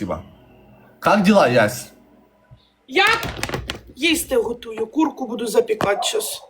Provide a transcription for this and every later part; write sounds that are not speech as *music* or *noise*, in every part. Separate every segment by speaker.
Speaker 1: спасибо. Как дела, Ясь?
Speaker 2: Я їсти готую, курку буду запікати щас.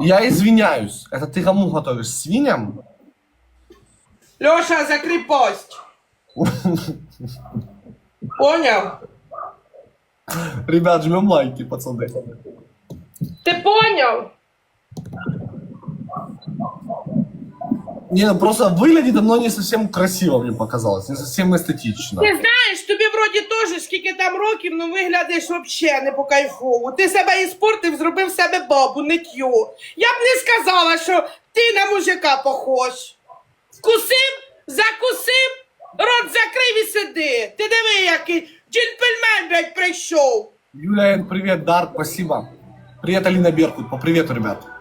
Speaker 1: Я извиняюсь. Это ты кому готовишь? Свиньям?
Speaker 2: Льоша, закрий пость. Поняв?
Speaker 1: Ребят, жмем лайки, пацаны.
Speaker 2: Ти поняв?
Speaker 1: Не, ну просто выглядит оно не совсем красиво, мне показалось. Не совсем эстетично.
Speaker 2: Ти знаєш, тобі вроді теж скільки там років, ну виглядиш взагалі не по кайфову. Ти себе іспортив, зробив себе бабу, не тю. Я б не сказала, що ти на мужика похож. Вкусив, закусив, рот закрив і сиди. Ти диви, який джентльмен, блядь, прийшов.
Speaker 1: Юля Н, привет, Дарк, спасибо. Привет, Алина Беркут, по привету, ребят.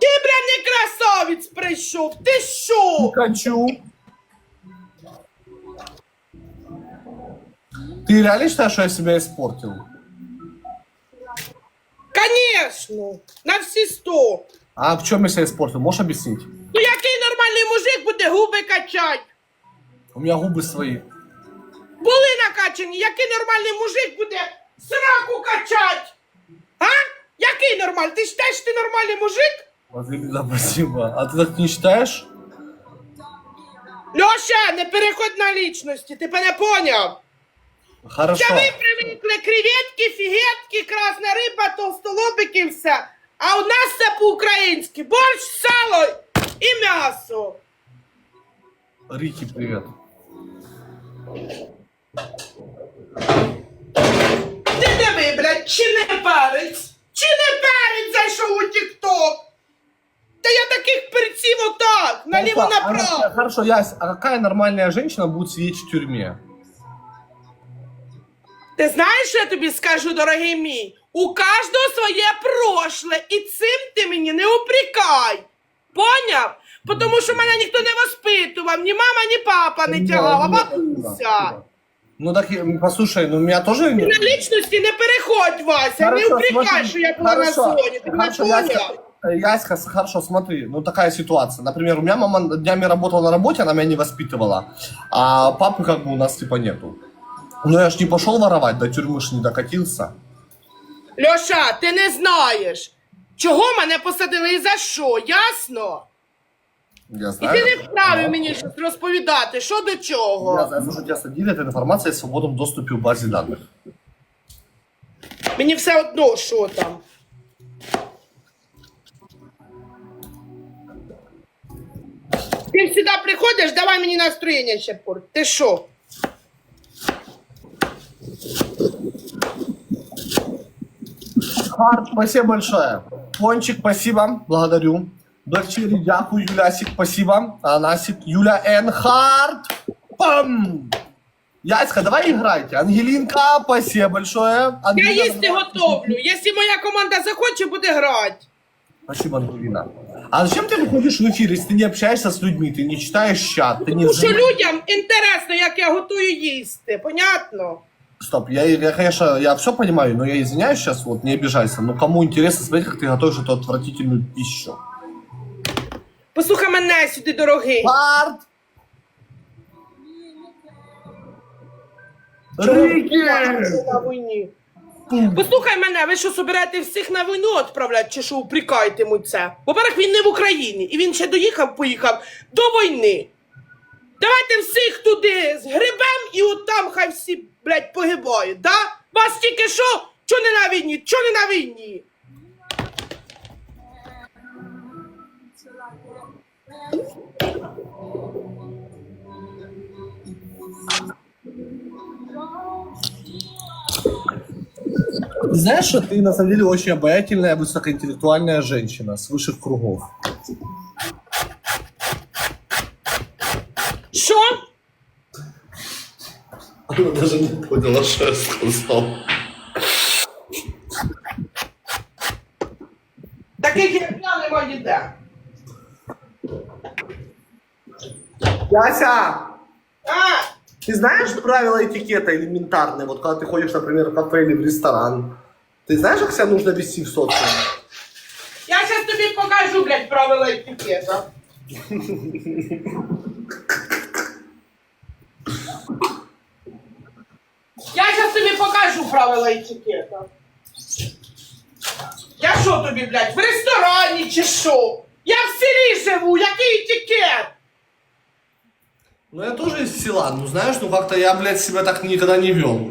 Speaker 2: Ти, блядь, не красавець прийшов. Ти що?
Speaker 1: Хочу. Ты реально считаешь, что я себя испортил?
Speaker 2: Конечно, на всі сто.
Speaker 1: А в чем я себя испортил? Можешь объяснить?
Speaker 2: Ну який нормальний мужик буде губи качать?
Speaker 1: У меня губы свои.
Speaker 2: Були накачані, який нормальний мужик буде сраку качать? А? Який нормальний? Ти ж теж ти нормальний мужик?
Speaker 1: Вот спасибо. А ты так не считаешь?
Speaker 2: Льоша, не переходь на лічності, ти мене поняв?
Speaker 1: Хорошо.
Speaker 2: Та ви привикли креветки, фігетки, красна риба, толстолобики все. А у нас це по-українськи. Борщ, сало і м'ясо.
Speaker 1: Рики, привет.
Speaker 2: Ти диви, блядь, чи не перець? Чи не перець зайшов у тік-ток? Та я таких перців отак, наліво
Speaker 1: Хорошо,
Speaker 2: направо.
Speaker 1: Хорошо, Ясь, а какая нормальная женщина будет сидеть в тюрьме?
Speaker 2: Ти знаєш, що я тобі скажу, дорогий мій? У кожного своє прошле, і цим ти мені не упрекай. Поняв? Тому що мене ніхто не воспитував, ні мама, ні папа не тягав, а бабуся.
Speaker 1: Ну так, послушай, ну у меня тоже...
Speaker 2: На лічності не переходь, Вася, не упрекай,
Speaker 1: смотри,
Speaker 2: що я була на
Speaker 1: хорошо,
Speaker 2: зоні. Ти мене
Speaker 1: хорошо, Яська,
Speaker 2: поняв?
Speaker 1: э, Яська, с- хорошо, смотри, ну такая ситуация. Например, у меня мама днями работала на работе, она меня не воспитывала, а папы как бы у нас типа нету. Ну я ж не пошел воровать, до тюрьмы ж не докатился.
Speaker 2: Льоша, ти не знаєш, чого мене посадили і за що, ясно?
Speaker 1: Я
Speaker 2: І
Speaker 1: знаю.
Speaker 2: ти не вправі мені щось розповідати, що до чого.
Speaker 1: Я знаю, за что тебя садили, это информация в свободном доступе в базе данных.
Speaker 2: Мені все одно, що там. Ти сюди приходиш, давай мені настроєння ще порть. Ти що?
Speaker 1: Харт, спасибо большое. Пончик, спасибо, благодарю. Дочери, дякую, Юлясик, спасибо. Анасик, Юля Н. Харт. Пам! Яська, давай играйте. Ангелинка, спасибо большое.
Speaker 2: Я
Speaker 1: Ангелина,
Speaker 2: їсти
Speaker 1: давай.
Speaker 2: готовлю. Якщо моя команда захоче, буде грати.
Speaker 1: Спасибо, Ангелина. А зачем ты выходишь в эфир, если ты не общаешься с людьми, ты не читаешь чат, ты не...
Speaker 2: Тому що
Speaker 1: взаим-
Speaker 2: людям інтересно, як я готую їсти. Понятно?
Speaker 1: Стоп, я, я, конечно, я все понимаю, но я извиняюсь сейчас, вот, не обижайся. Но кому интересно смотреть, как ты готовишь эту отвратительную пищу?
Speaker 2: Послухай мене сюди, дорогий.
Speaker 1: Харт!
Speaker 2: Чому
Speaker 1: Рики!
Speaker 2: ви на війні? Послухай мене, ви що собираєте всіх на війну відправляти, чи що це? Во-перше, він не в Україні, і він ще доїхав, поїхав до війни. Давайте всіх туди з грибем і от там хай всі, блядь, погибають, да? Вас тільки що? Чо не на війні? Чо не на війні?
Speaker 1: знаешь, что ты на самом деле очень обаятельная, высокоинтеллектуальная женщина с высших кругов.
Speaker 2: Що?
Speaker 1: Она даже не поняла, что я сказал.
Speaker 2: Таких як я нема ніде.
Speaker 1: Яся,
Speaker 2: А,
Speaker 1: ты знаешь правила этикета элементарные? Вот когда ты ходишь, например, в кафе или в ресторан. Ты знаешь, как себя нужно вести в социуме?
Speaker 2: я зараз тобі покажу, блядь, правила етикета. Я зараз тобі покажу правила етикета. Я що тобі, блядь, в ресторані чи що? Я в селі живу, який етикет?
Speaker 1: Ну я тоже из села, ну знаешь, ну как-то я, блядь, себя так никогда не вел.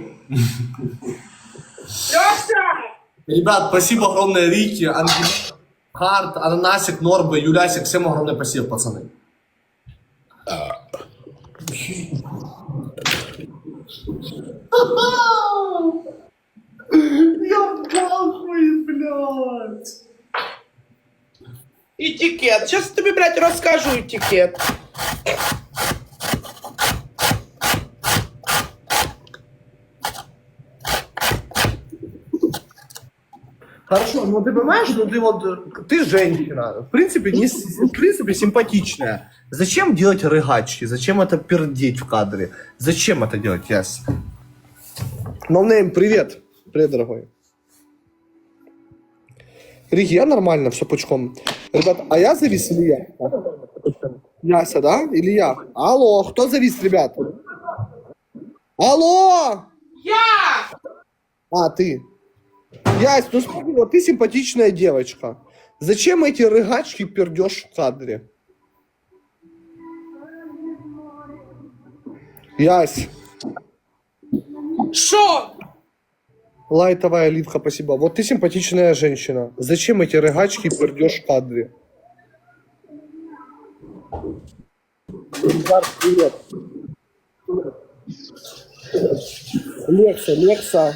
Speaker 1: Ребят, спасибо огромное Рике, Ангелине, Харт, Ананасик, Норбе, Юлясик, всем огромное спасибо, пацаны. Я вдохну, блядь.
Speaker 2: Етикет. Зараз тобі, блядь, розкажу етикет.
Speaker 1: Хорошо, ну ты понимаешь, ну ты вот, ты женщина, в принципе, не, в принципе, симпатичная. Зачем делать рыгачки? Зачем это пердеть в кадре? Зачем это делать, Яс? Ноунейм, привет. Привет, дорогой. Рик, я нормально, все пучком. Ребят, а я завис или я? Яся, да? Или я? Алло, кто завис, ребят? Алло!
Speaker 2: Я!
Speaker 1: А, ты. Ясь, ну смотри, вот ты симпатичная девочка. Зачем эти рыгачки пердешь в кадре? Ясь,
Speaker 2: Що?
Speaker 1: лайтовая оливка, спасибо. Вот ты симпатичная женщина. Зачем эти рыгачки пердешь в кадре? Ильдар, привет. Лекса, Лекса.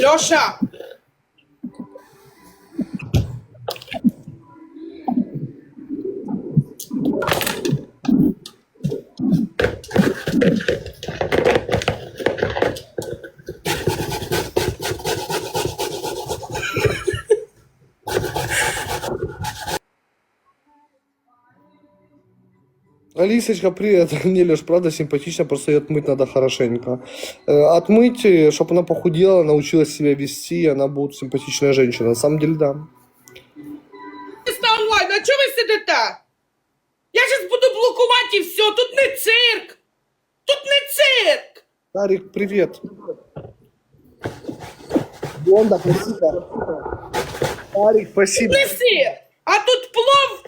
Speaker 2: Льоша!
Speaker 1: Алисочка, привет. *laughs* Не, Леш, правда симпатично, просто ее отмыть надо хорошенько. Э, Отмыть, чтобы она похудела, научилась себя вести, и она будет симпатичная женщина. На самом деле, да.
Speaker 2: Вставай, на чого ви сидите? Я зараз буду блокувати і все, тут не цирк! Тут не цирк!
Speaker 1: Тарик, привет. Бонда, спасибо. Тарик, спасибо.
Speaker 2: Не сир! А тут плов,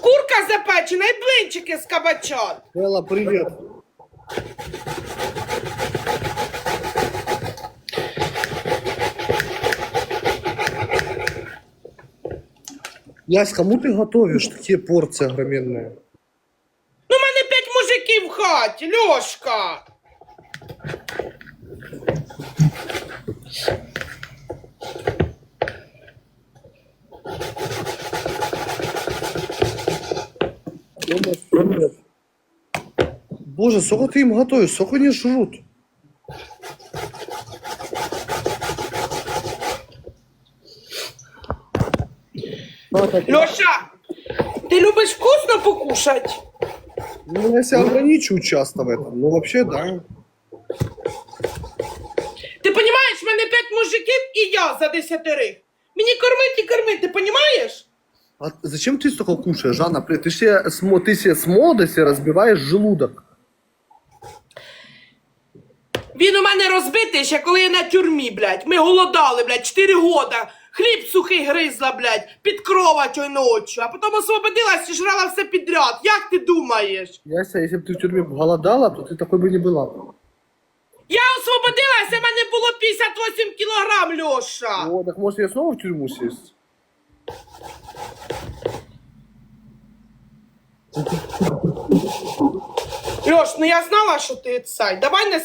Speaker 2: курка запечена і блинчики з кабачок.
Speaker 1: Элла, привет. Ясь, кому ты готовишь такие порции огроменные?
Speaker 2: Ну, в мене п'ять мужиків в хаті, Льошка!
Speaker 1: Боже, сколько ты им готовишь, сколько они жрут?
Speaker 2: Льоша, ти любиш вкусно покушать?
Speaker 1: Ну, я себя ограничиваю часто в этом. Ну, вообще, да.
Speaker 2: Ти розумієш, в мене п'ять мужиків і я за десятерих. Мені кормити і кормити, розумієш?
Speaker 1: А зачем ты столько кушаешь, Жанна? При- Ты себе, с мо- ты себе с молодости разбиваешь желудок.
Speaker 2: Він у мене розбитий ще коли я на тюрмі, блядь. Ми голодали, блядь, 4 года. Хліб сухий гризла, блядь, під кроватю ночі, а потім освободилась і жрала все підряд. Як ти думаєш?
Speaker 1: Яся, если бы ты в тюрьме голодала, то ты такой бы не была.
Speaker 2: Я освободилася, в мене було 58 кілограм, Льоша.
Speaker 1: О, так может я снова в тюрьму сесть?
Speaker 2: Льош, ну я знала, що ти цей. Давай не...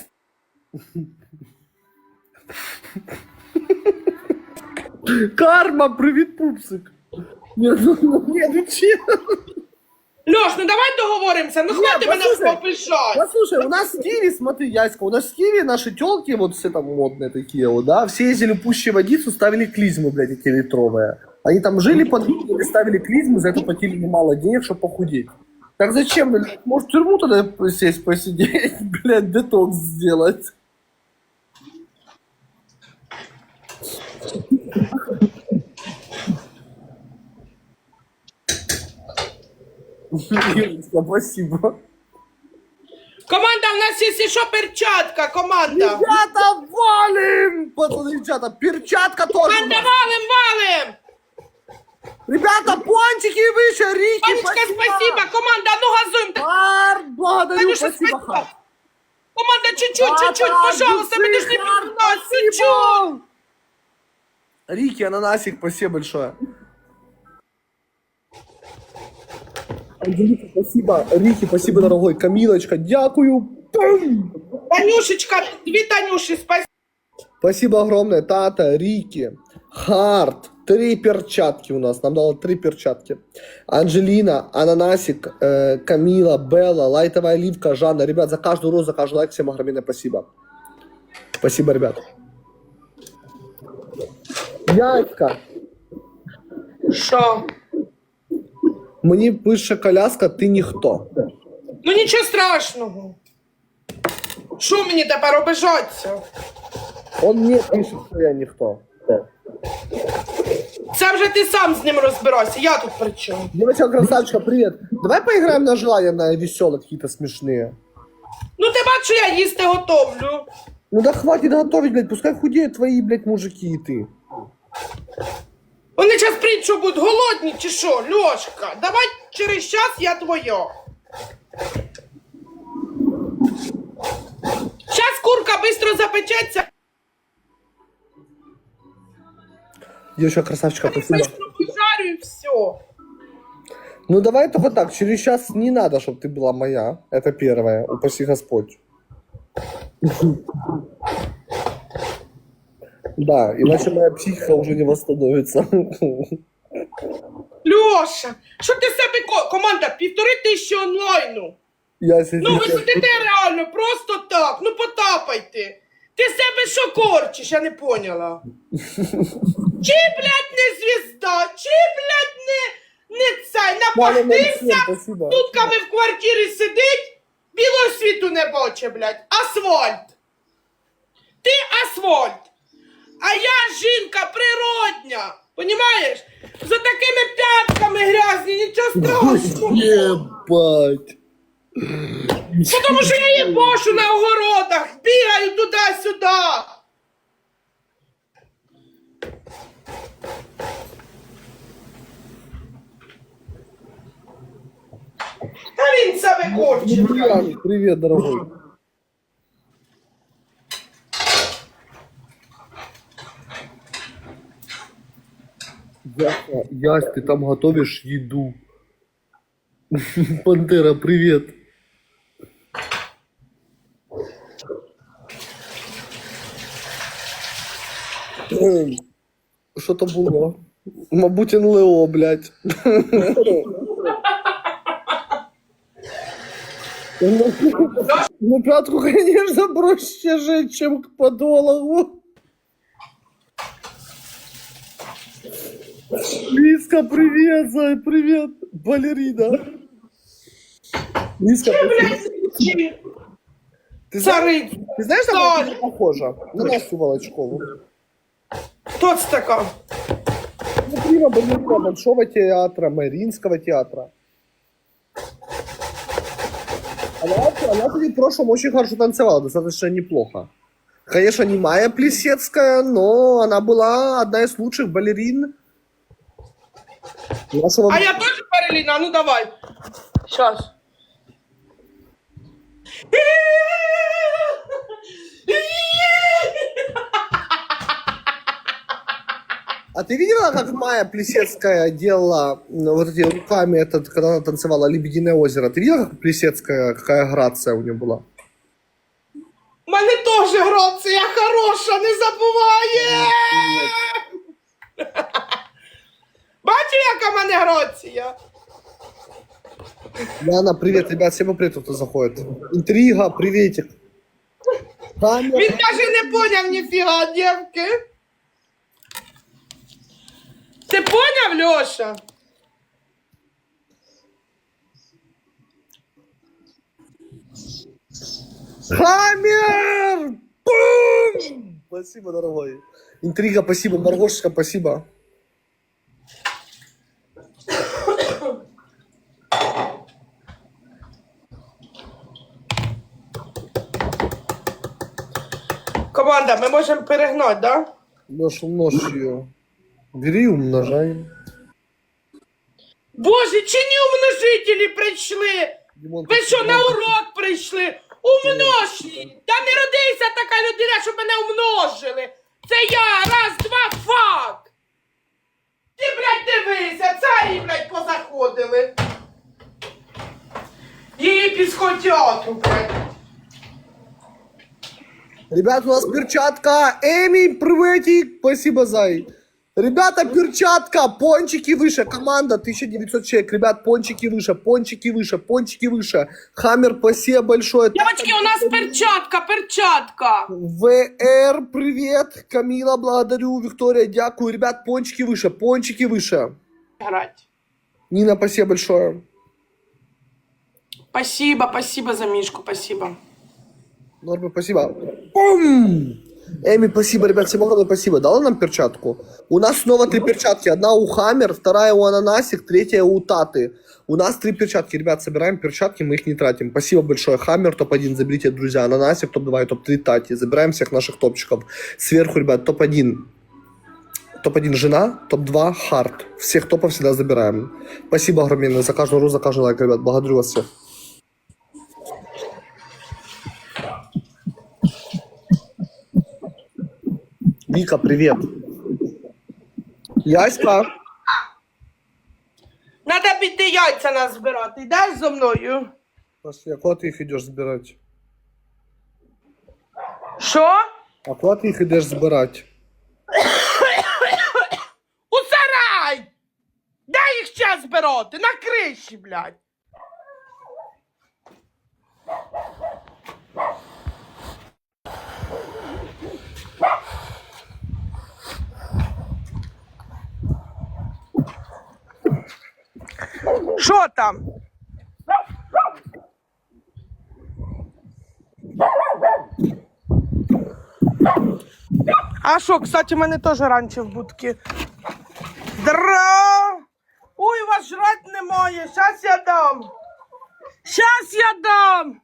Speaker 1: Карма, привет, пупсик. Нет, ну, ну, нет, ну че?
Speaker 2: Льош, ну давай договоримося, ну хватить мене
Speaker 1: послухай.
Speaker 2: попишати.
Speaker 1: Послушай, у нас в Киеве, смотри, Яська, у нас в Киеве наши телки, вот все там модные такие вот, да, все ездили пуще водицу, ставили клизмы, блядь, эти литровые. Они там жили под видом, ставили клизмы, за это платили немало денег, чтобы похудеть. Так зачем, блядь, может в тюрьму тогда сесть, посидеть, *laughs* блядь, детокс сделать? Спасибо.
Speaker 2: Команда, у нас є що перчатка, команда.
Speaker 1: Ребята, валим! Пацаны, девчата, перчатка тоже.
Speaker 2: Команда, валим, валим!
Speaker 1: Ребята, пончики выше, Рики,
Speaker 2: Панечка, спасибо, команда, ну газуємо.
Speaker 1: Харт, благодарю,
Speaker 2: Танюша,
Speaker 1: спасибо,
Speaker 2: спасибо. Команда, чуть-чуть, чуть-чуть, пожалуйста, ж не
Speaker 1: Харт,
Speaker 2: нас, чуть-чуть.
Speaker 1: Рики, ананасик, спасибо большое. Анжелика, спасибо. Рики, спасибо, дорогой. Камилочка, дякую. Пум!
Speaker 2: Танюшечка, дві Танюші, спасибо.
Speaker 1: Спасибо огромное, Тата, Рики, Харт. Три перчатки у нас. Нам дало три перчатки. Анжелина, Ананасик, э, Камила, Белла, Лайтовая Оливка, Жанна. Ребят, за каждую розу, за каждый лайк всем огромное спасибо. Спасибо, ребят. Яська,
Speaker 2: Що?
Speaker 1: мені пише коляска, ти ніхто.
Speaker 2: Ну нічого страшного. Що мені тепер обижатися?
Speaker 1: Он мне пише, що я ніхто.
Speaker 2: Це вже ти сам з ним розбирайся, я тут при чому?
Speaker 1: Девочка, красавчика, привет. Давай поиграем на желание, на веселые какие-то смешные.
Speaker 2: Ну ти бачиш, що я їсти готовлю.
Speaker 1: Ну да хватит готовить, блядь, пускай худеют твои, блядь, мужики и ты.
Speaker 2: Вони час прийдуть, що будуть голодні чи що, Льошка? Давай через час я твоя. Щас курка швидко запечеться,
Speaker 1: Девочка, красавчика, спасибо.
Speaker 2: швидко пожарю і все.
Speaker 1: Ну давай только так, через час не надо, чтобы ты была моя. Это первое, упаси Господь. Да, иначе моя психика уже не восстановится.
Speaker 2: Льоша, що ти себе ко- команда півтори тисячі онлайну?
Speaker 1: Я сидел...
Speaker 2: Ну ви сидите реально, просто так, ну потапайте. Ти себе що корчиш, я не поняла. *laughs* Чи, блядь, не звізда, чи, блядь, не, не цей,
Speaker 1: Мало
Speaker 2: напахтився,
Speaker 1: спасибо.
Speaker 2: сутками в квартирі сидить, білого світу не бачить, блядь, асфальт. Ти асфальт. А я жінка природня. Понімаєш? За такими п'ятками грязні, нічого страшного.
Speaker 1: Ебать.
Speaker 2: Ну, Тому що я їбошу на огородах, бігаю туди-сюди. Та він себе корчить.
Speaker 1: Привет, дорогой. Яся, Ясь, ты там готовишь еду. *laughs* Пантера, привет. Що то було? Мабуть, НЛО, блядь. *laughs* Ну, пятку, конечно, проще жить, чем к подологу. Лиска, привет, Зай, привет. Балерина. Лиска,
Speaker 2: Чи-
Speaker 1: ты, знаешь,
Speaker 2: Цариць.
Speaker 1: ты знаешь, на
Speaker 2: Соль.
Speaker 1: кого ты похожа? На Настю Волочкову.
Speaker 2: Хто це така?
Speaker 1: Ну, прима балерина Большого театра, Мариинского театра. Она, она в прошлом очень хорошо танцевала, достаточно неплохо. Конечно, не Майя Плесецкая, но она была одна из лучших балерин нашего...
Speaker 2: А я теж Параліна, ну давай. Щас.
Speaker 1: А ты видела, как Майя Плесецкая делала ну, вот эти руками, этот, когда она танцевала «Лебединое озеро»? Ты видела, как Плесецкая, какая грация у нее была?
Speaker 2: У мене теж грація хороша, не забуває. Бачив, яка в мене грація?
Speaker 1: Яна, привет, ребят, всем привет, кто заходит. Интрига, приветик. Таня,
Speaker 2: Він каже, не поняв ніфіга, дівки. Ти поняв, Льоша?
Speaker 1: Хаммер! Бум! Спасибо, дорогой. Интрига, спасибо. Маргошечка, спасибо.
Speaker 2: Команда, ми можемо перегнати, да?
Speaker 1: Наш умножь ее. Бери и умножай.
Speaker 2: Боже, чи не умножителі прийшли?
Speaker 1: Димон,
Speaker 2: Ви що, на урок прийшли? Умнож! Та не родися така людина, щоб мене умножили. Це я, раз, два, фак. Ти, блядь, дивися, царі, блядь, позаходили. Єпіського театру, блядь.
Speaker 1: Ребят, у нас перчатка. Эми, приветик. Спасибо, Зай. Ребята, перчатка, пончики выше, команда 1900 человек, ребят, пончики выше, пончики выше, пончики выше. Хаммер, спасибо большое.
Speaker 2: Дівчатки, у нас перчатка, перчатка.
Speaker 1: ВР, привет. Камила, благодарю. Виктория, дякую. Ребят, пончики выше, пончики выше.
Speaker 2: Грать.
Speaker 1: Нина, спасибо большое.
Speaker 2: Спасибо, спасибо за Мишку, спасибо.
Speaker 1: Норма, спасибо. Пум! Эми, спасибо, ребят, всем огромное спасибо. Дала нам перчатку? У нас снова три перчатки. Одна у Хаммер, вторая у Ананасик, третья у Таты. У нас три перчатки. Ребят, собираем перчатки, мы их не тратим. Спасибо большое. Хаммер, топ-1, заберите, друзья. Ананасик, топ-2 и топ-3 Тати. Забираем всех наших топчиков. Сверху, ребят, топ-1. Топ-1 жена, топ-2 хард. Всех топов всегда забираем. Спасибо огромное за каждую ру, за каждый лайк, ребят. Благодарю вас всех. Вика, привет. Яська.
Speaker 2: Надо піти яйця назбирати. Йдеш зо мною?
Speaker 1: Пошли, а куда ты их идешь забирать?
Speaker 2: Що?
Speaker 1: А куда ты их идешь забирать? *coughs*
Speaker 2: У сарай! Де їх ще збирати? На криші, блядь. Що там? А що, кстати, в мене теж раніше в будці. Здорово! Ой, у вас жрать немає. Щас я дам. Щас я дам.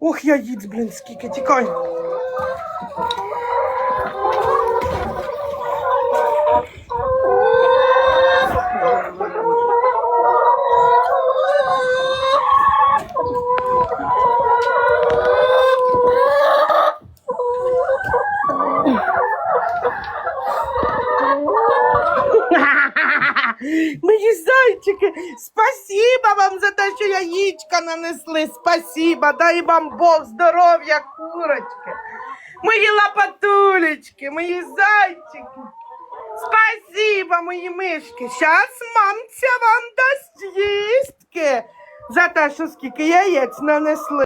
Speaker 2: Ох, я їд, блін, скільки, тікай. Яєчка нанесли. Спасіба, дай вам Бог здоров'я, курочки. Мої лапатулечки, мої зайчики. Спасіба, мої мишки. Щас мамця вам дасть їстки за те, що скільки яєць нанесли.